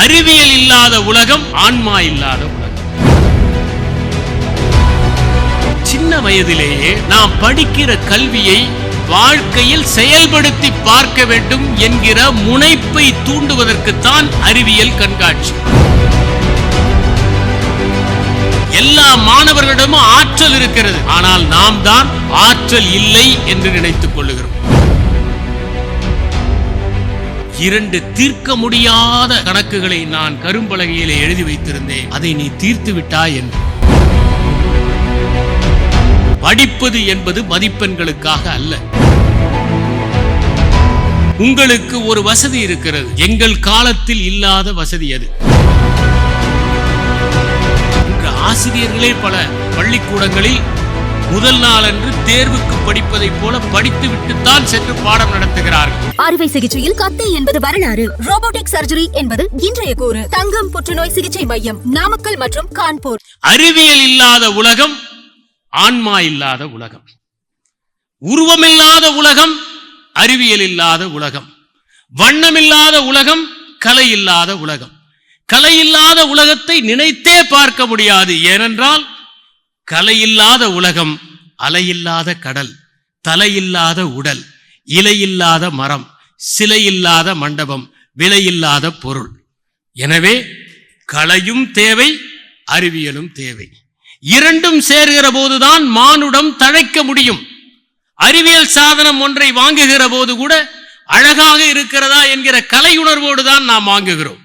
அறிவியல் இல்லாத உலகம் ஆன்மா இல்லாத உலகம். சின்ன வயதிலேயே நாம் படிக்கிற கல்வியை வாழ்க்கையில் செயல்படுத்தி பார்க்க வேண்டும் என்கிற முனைப்பை தூண்டுவதற்குத்தான் அறிவியல் கண்காட்சி. எல்லா மாணவர்களிடமும் ஆற்றல் இருக்கிறது. ஆனால் நாம் தான் ஆற்றல் இல்லை என்று நினைத்துக் கொள்ளுகிறோம். இரண்டு தீர்க்க முடியாத கணக்குகளை நான் கரும்பலகையிலே எழுதி வைத்திருந்தேன். அதை நீ தீர்த்து விட்டாய் என்று. படிப்பது என்பது மதிப்பெண்களுக்காக அல்ல. உங்களுக்கு ஒரு வசதி இருக்கிறது. எங்கள் காலத்தில் இல்லாத வசதி அது. ஆசிரியர்களே பல பள்ளிக்கூடங்களில் முதல் நாளன்று தேர்வுக்கு படிப்பதைப் போல படித்துவிட்டுத்தான் சென்று பாடம் நடத்துகிறார்கள். அறுவை சிகிச்சையில் கத்தை என்பது வரலாறு. ரோபோட்டிக் சர்ஜரி என்பது இன்றைய கூறு. தங்கம் புற்றுநோய் சிகிச்சை மையம் நாமக்கல் மற்றும் கான்பூர். அறிவியல் இல்லாத உலகம் ஆன்மா இல்லாத உலகம். உருவமில்லாத உலகம் அறிவியல் இல்லாத உலகம். வண்ணமில்லாத உலகம் கலை இல்லாத உலகம். கலை இல்லாத உலகத்தை நினைத்தே பார்க்க முடியாது. ஏனென்றால் கலையில்லாத உலகம் அலையில்லாத கடல் தலையில்லாத உடல் இலையில்லாத மரம் சிலையில்லாத மண்டபம் விலையில்லாத பொருள். எனவே கலையும் தேவை அறிவியலும் தேவை. இரண்டும் சேர்கிற போதுதான் மானுடம் தழைக்க முடியும். அறிவியல் சாதனம் ஒன்றை வாங்குகிற போது கூட அழகாக இருக்கிறதா என்கிற கலை உணர்வோடு தான் நாம் வாங்குகிறோம்.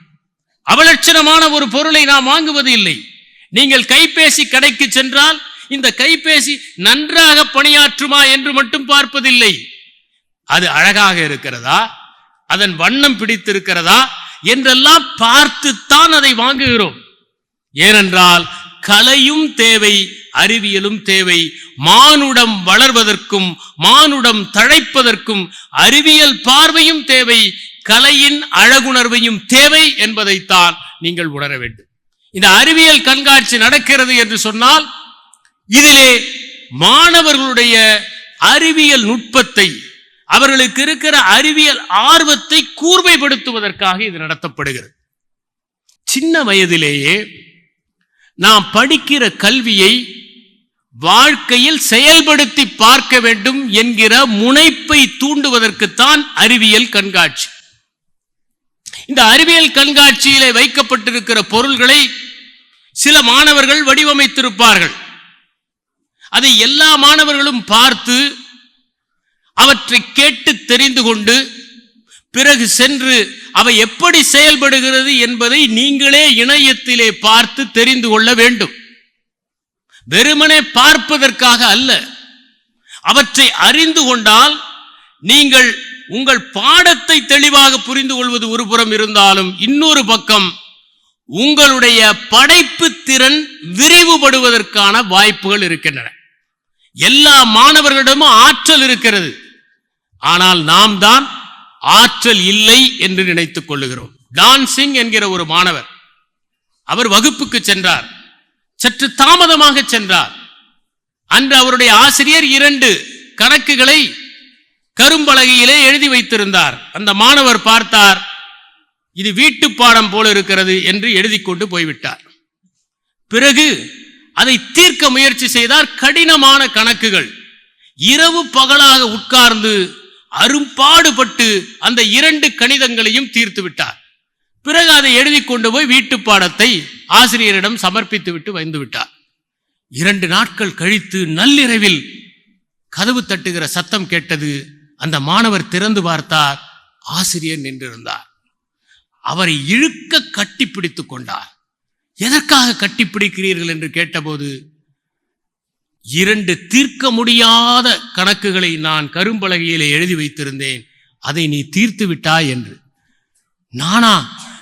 அவலட்சணமான ஒரு பொருளை நாம் வாங்குவது இல்லை. நீங்கள் கைபேசி கடைக்கு சென்றால் இந்த கைபேசி நன்றாக பணியாற்றுமா என்று மட்டும் பார்ப்பதில்லை. அது அழகாக இருக்கிறதா? அதன் வண்ணம் பிடித்திருக்கிறதா? என்றெல்லாம் பார்த்துத்தான் அதை வாங்குகிறோம். ஏனென்றால் கலையும் தேவை அறிவியலும் தேவை. மானுடம் வளர்வதற்கும் மானுடம் தழைப்பதற்கும் அறிவியல் பார்வையும் தேவை கலையின் அழகுணர்வையும் தேவை என்பதைத்தான் நீங்கள் உணர வேண்டும். இந்த அறிவியல் கண்காட்சி நடக்கிறது என்று சொன்னால் இதிலே மாணவர்களுடைய அறிவியல் நுட்பத்தை அவர்களுக்கு இருக்கிற அறிவியல் ஆர்வத்தை கூர்மைப்படுத்துவதற்காக இது நடத்தப்படுகிறது. சின்ன வயதிலேயே நாம் படிக்கிற கல்வியை வாழ்க்கையில் செயல்படுத்தி பார்க்க வேண்டும் என்கிற முனைப்பை தூண்டுவதற்குத்தான் அறிவியல் கண்காட்சி. இந்த அறிவியல் கண்காட்சியிலே வைக்கப்பட்டிருக்கிற பொருள்களை சில மாணவர்கள் வடிவமைத்திருப்பார்கள். அதை எல்லா மாணவர்களும் பார்த்து அவற்றை கேட்டு தெரிந்து கொண்டு பிறகு சென்று அவை எப்படி செயல்படுகிறது என்பதை நீங்களே இணையத்திலே பார்த்து தெரிந்து கொள்ள வேண்டும். வெறுமனே பார்ப்பதற்காக அல்ல. அவற்றை அறிந்து கொண்டால் நீங்கள் உங்கள் பாடத்தை தெளிவாக புரிந்து கொள்வது ஒரு புறம் இருந்தாலும் இன்னொரு பக்கம் உங்களுடைய படைப்பு திறன் விரிவுபடுவதற்கான வாய்ப்புகள் இருக்கின்றன. எல்லா மாணவர்களிடமும் ஆற்றல் இருக்கிறது. ஆனால் நாம் தான் ஆற்றல் இல்லை என்று நினைத்துக் கொள்ளுகிறோம். டான்சிங் என்கிற ஒரு மாணவர் அவர் வகுப்புக்கு சென்றார். சற்று தாமதமாக சென்றார். அன்று அவருடைய ஆசிரியர் இரண்டு கணக்குகளை கரும்பலகையிலே எழுதி வைத்திருந்தார். அந்த மாணவர் பார்த்தார் இது வீட்டு பாடம் போல இருக்கிறது என்று எழுதி கொண்டு போய்விட்டார். பிறகு அதை தீர்க்க முயற்சி செய்தார் கடினமான கணக்குகள். இரவு பகலாக உட்கார்ந்து அரும்பாடுபட்டு அந்த இரண்டு கணிதங்களையும் தீர்த்து விட்டார். பிறகு அதை எழுதி கொண்டு போய் வீட்டு பாடத்தை ஆசிரியரிடம் சமர்ப்பித்து விட்டு வந்து விட்டார். இரண்டு நாட்கள் கழித்து நள்ளிரவில் கதவு தட்டுகிற சத்தம் கேட்டது அந்த மாணவர் திறந்து பார்த்தார். ஆசிரியர் நின்றிருந்தார். அவரை இழுக்க கட்டி பிடித்து கொண்டார். எதற்காக கட்டிப்பிடிக்கிறீர்கள் என்று கேட்டபோது இரண்டு தீர்க்க முடியாத கணக்குகளை நான் கரும்பலகையிலே எழுதி வைத்திருந்தேன். அதை நீ தீர்த்து விட்டாய் என்று. நானா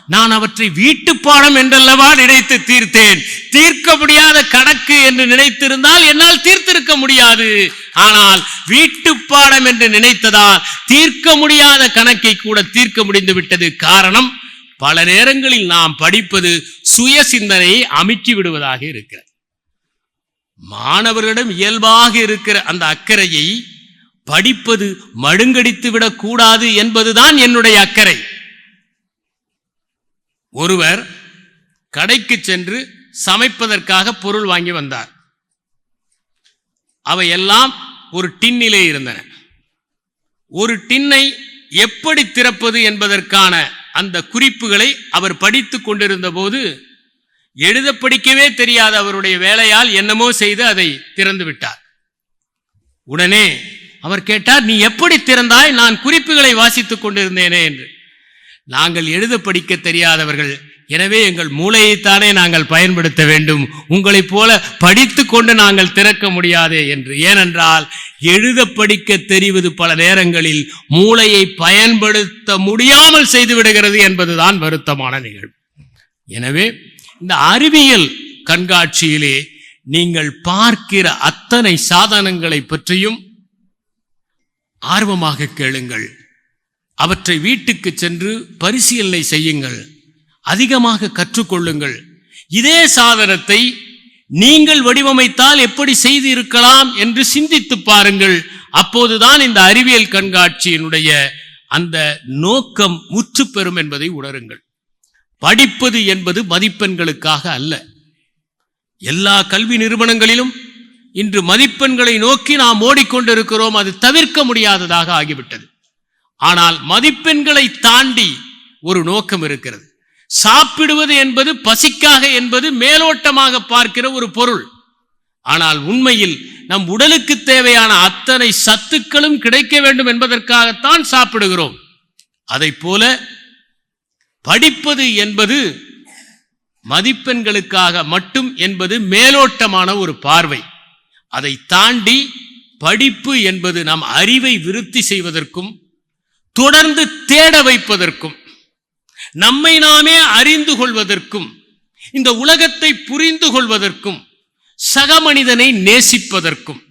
நான் அவற்றை வீட்டு பாடம் என்றல்லவா நினைத்து தீர்த்தேன். தீர்க்க முடியாத கணக்கு என்று நினைத்திருந்தால் என்னால் தீர்த்திருக்க முடியாது. ஆனால் வீட்டு பாடம் என்று நினைத்ததால் தீர்க்க முடியாத கணக்கை கூட தீர்க்க முடிந்து விட்டது. காரணம் பல நேரங்களில் நாம் படிப்பது சுய சிந்தனையை அமுக்கி விடுவதாக இருக்கிறது மாணவர்களிடம் இயல்பாக இருக்கிற அந்த அக்கறையை படிப்பது மழுங்கடித்து விடக்கூடாது என்பதுதான் என்னுடைய அக்கறை. ஒருவர் கடைக்கு சென்று சமைப்பதற்காக பொருள் வாங்கி வந்தார். அவை எல்லாம் ஒரு டின்னிலே இருந்தன. ஒரு டின்னை எப்படி திறப்பது என்பதற்கான அந்த குறிப்புகளை அவர் படித்து கொண்டிருந்த போது எழுத படிக்கவே தெரியாத அவருடைய வேலையால் என்னமோ செய்து அதை திறந்து விட்டார். உடனே அவர் கேட்டார் நீ எப்படி திறந்தாய்? நான் குறிப்புகளை வாசித்துக் கொண்டிருந்தேனே என்று. நாங்கள் எழுத படிக்க தெரியாதவர்கள் எனவே எங்கள் மூளையைத்தானே நாங்கள் பயன்படுத்த வேண்டும். உங்களைப் போல படித்து கொண்டு நாங்கள் திறக்க முடியாதே என்று. ஏனென்றால் எழுத படிக்க தெரிவது பல நேரங்களில் மூளையை பயன்படுத்த முடியாமல் செய்துவிடுகிறது என்பதுதான் வருத்தமான நிகழ்வு. எனவே இந்த அறிவியல் கண்காட்சியிலே நீங்கள் பார்க்கிற அத்தனை சாதனங்களை பற்றியும் ஆர்வமாக கேளுங்கள். அவற்றை வீட்டுக்கு சென்று பரிசீலனை செய்யுங்கள். அதிகமாக கற்றுக்கொள்ளுங்கள். இதே சாதனத்தை நீங்கள் வடிவமைத்தால் எப்படி செய்து இருக்கலாம் என்று சிந்தித்து பாருங்கள். அப்போதுதான் இந்த அறிவியல் கண்காட்சியினுடைய அந்த நோக்கம் முற்று பெறும் என்பதை உணருங்கள். படிப்பது என்பது மதிப்பெண்களுக்காக அல்ல. எல்லா கல்வி நிறுவனங்களிலும் இன்று மதிப்பெண்களை நோக்கி நாம் ஓடிக்கொண்டிருக்கிறோம். அது தவிர்க்க முடியாததாக ஆகிவிட்டது. ஆனால் மதிப்பெண்களை தாண்டி ஒரு நோக்கம் இருக்கிறது. சாப்பிடுவது என்பது பசிக்காக என்பது மேலோட்டமாக பார்க்கிற ஒரு பொருள். ஆனால் உண்மையில் நம் உடலுக்கு தேவையான அத்தனை சத்துக்களும் கிடைக்க வேண்டும் என்பதற்காகத்தான் சாப்பிடுகிறோம். அதைப் போல படிப்பது என்பது மதிப்பெண்களுக்காக மட்டும் என்பது மேலோட்டமான ஒரு பார்வை. அதை தாண்டி படிப்பு என்பது நம் அறிவை விருத்தி செய்வதற்கும் தொடர்ந்து தேட வைப்பதற்கும் நம்மை நாமே அறிந்து கொள்வதற்கும் இந்த உலகத்தை புரிந்து கொள்வதற்கும் சக மனிதனை நேசிப்பதற்கும்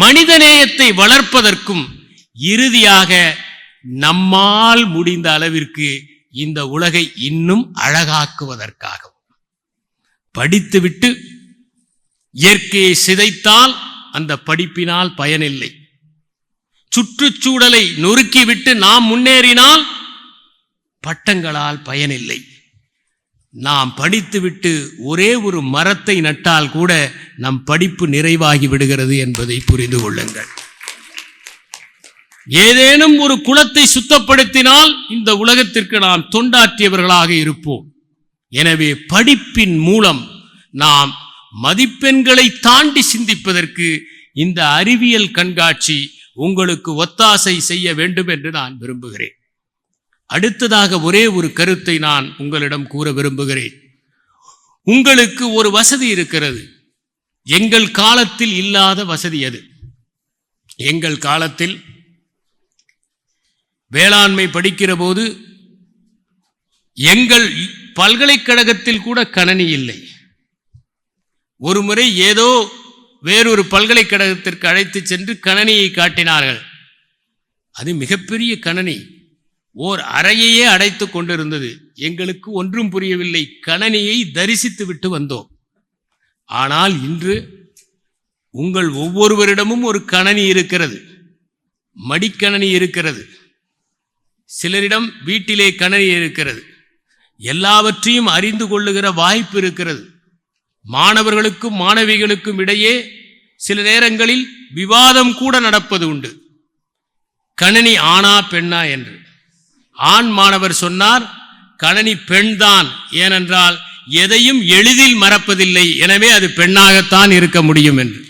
மனிதநேயத்தை வளர்ப்பதற்கும் இறுதியாக நம்மால் முடிந்த அளவிற்கு இந்த உலகை இன்னும் அழகாக்குவதற்காகவும். படித்துவிட்டு இயற்கையை சிதைத்தால் அந்த படிப்பினால் பயனில்லை. சுற்றுச்சூழலை நொறுக்கிவிட்டு நாம் முன்னேறினால் பட்டங்களால் பயனில்லை. நாம் படித்துவிட்டு ஒரே ஒரு மரத்தை நட்டால் கூட நம் படிப்பு நிறைவாகி விடுகிறது என்பதை புரிந்து கொள்ளுங்கள். ஏதேனும் ஒரு குளத்தை சுத்தப்படுத்தினால் இந்த உலகத்திற்கு நாம் தொண்டாற்றியவர்களாக இருப்போம். எனவே படிப்பின் மூலம் நாம் மதிப்பெண்களை தாண்டி சிந்திப்பதற்கு இந்த அறிவியல் கண்காட்சி உங்களுக்கு ஒத்தாசை செய்ய வேண்டும் என்று நான் விரும்புகிறேன். அடுத்ததாக ஒரே ஒரு கருத்தை நான் உங்களிடம் கூற விரும்புகிறேன். உங்களுக்கு ஒரு வசதி இருக்கிறது. எங்கள் காலத்தில் இல்லாத வசதி அது. எங்கள் காலத்தில் வேளாண்மை படிக்கிற போது எங்கள் பல்கலைக்கழகத்தில் கூட கணனி இல்லை. ஒரு முறை ஏதோ வேறொரு பல்கலைக்கழகத்திற்கு அழைத்து சென்று கணனியை காட்டினார்கள். அது மிகப்பெரிய கணனி. ஓர் அறையையே அடைத்து கொண்டிருந்தது. எங்களுக்கு ஒன்றும் புரியவில்லை. கணனியை தரிசித்து விட்டு வந்தோம். ஆனால் இன்று உங்கள் ஒவ்வொருவரிடமும் ஒரு கணனி இருக்கிறது. மடிக்கணனி இருக்கிறது. சிலரிடம் வீட்டிலே கணனி இருக்கிறது. எல்லாவற்றையும் அறிந்து கொள்ளுகிற வாய்ப்பு இருக்கிறது. மாணவர்களுக்கும் மாணவிகளுக்கும் இடையே சில நேரங்களில் விவாதம் கூட நடப்பது உண்டு. கணனி ஆனா பெண்ணா என்று. ஆண் மாணவர் சொன்னார் கணனி பெண்தான். ஏனென்றால் எதையும் எளிதில் மறப்பதில்லை. எனவே அது பெண்ணாகத்தான் இருக்க முடியும் என்று.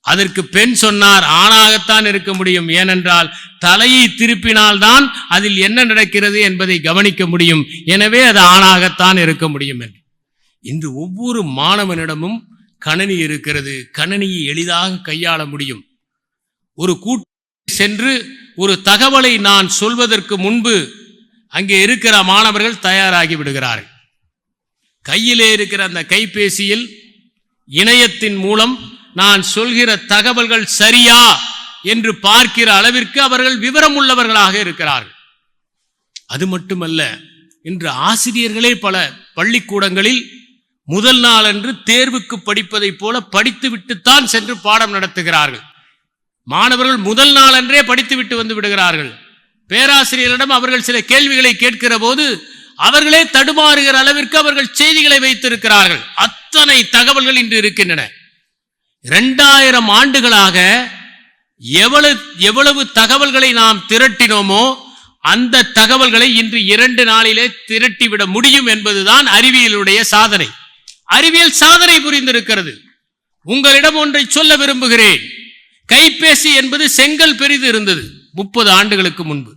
அதற்கு பெண் சொன்னார் ஆணாகத்தான் இருக்க முடியும். ஏனென்றால் தலையை திருப்பினால்தான் அதில் என்ன நடக்கிறது என்பதை கவனிக்க முடியும். எனவே அது ஆணாகத்தான் இருக்க முடியும் என்று. இன்று ஒவ்வொரு மாணவனிடமும் கணனி இருக்கிறது. கணனியை எளிதாக கையாள முடியும். ஒரு கூட்டு சென்று ஒரு தகவலை நான் சொல்வதற்கு முன்பு அங்கே இருக்கிற மாணவர்கள் தயாராகி விடுகிறார்கள். கையிலே இருக்கிற அந்த கைபேசியில் இணையத்தின் மூலம் நான் சொல்கிற தகவல்கள் சரியா என்று பார்க்கிற அளவிற்கு அவர்கள் விவரம் உள்ளவர்களாக இருக்கிறார்கள். அது மட்டுமல்ல இன்று ஆசிரியர்களே பல பள்ளிக்கூடங்களில் முதல் நாளன்று தேர்வுக்கு படிப்பதைப் போல படித்துவிட்டுத்தான் சென்று பாடம் நடத்துகிறார்கள். மாணவர்கள் முதல் நாளன்றே படித்துவிட்டு வந்து விடுகிறார்கள். பேராசிரியரிடம் அவர்கள் சில கேள்விகளை கேட்கிற போது அவர்களே தடுமாறுகிற அளவிற்கு அவர்கள் செய்திகளை வைத்திருக்கிறார்கள். அத்தனை தகவல்கள் இன்று இருக்கின்றன. இரண்டாயிரம் ஆண்டுகளாக எவ்வளவு எவ்வளவு தகவல்களை நாம் திரட்டினோமோ அந்த தகவல்களை இன்று இரண்டு நாளிலே திரட்டிவிட முடியும் என்பதுதான் அறிவியலுடைய சாதனை. அறிவியல் சாதனை புரிந்திருக்கிறது. உங்களிடம் ஒன்றை சொல்ல விரும்புகிறேன். கைபேசி என்பது செங்கல் பெரிது இருந்தது முப்பது ஆண்டுகளுக்கு முன்பு.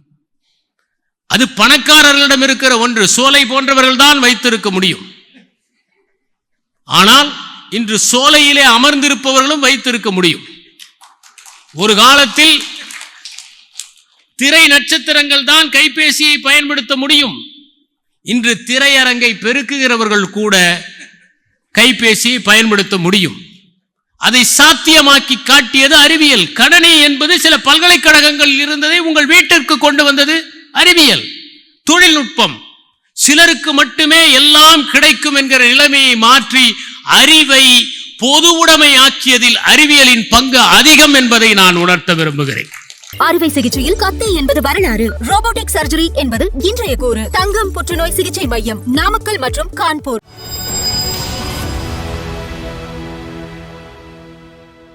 அது பணக்காரர்களிடம் இருக்கிற ஒன்று சோலை போன்றவர்கள் தான் வைத்திருக்க முடியும். ஆனால் இன்று சோலையிலே அமர்ந்திருப்பவர்களும் வைத்திருக்க முடியும். ஒரு காலத்தில் திரை நட்சத்திரங்கள் தான் கைபேசியை பயன்படுத்த முடியும். இன்று திரையரங்கை பெருக்குகிறவர்கள் கூட கைபேசியை பயன்படுத்த முடியும். அதை சாத்தியமாக்கி காட்டியது அறிவியல். கடனி என்பது சில பல்கலைக்கழகங்கள் இருந்ததை உங்கள் வீட்டிற்கு கொண்டு வந்தது அறிவியல். தொழில்நுட்பம். சிலருக்கு மட்டுமே எல்லாம் கிடைக்கும் என்கிற நிலைமையை மாற்றி அறிவை பொது உடைமை ஆக்கியதில் அறிவியலின் பங்கு அதிகம் என்பதை நான் உணர்த்த விரும்புகிறேன். அறுவை சிகிச்சையில் கத்தி என்பது வரலாறு. ரோபோட்டிக் சர்ஜரி என்பது இன்றைய கூறு. தங்கம் புற்றுநோய் சிகிச்சை மையம் நாமக்கல் மற்றும் கான்பூர்.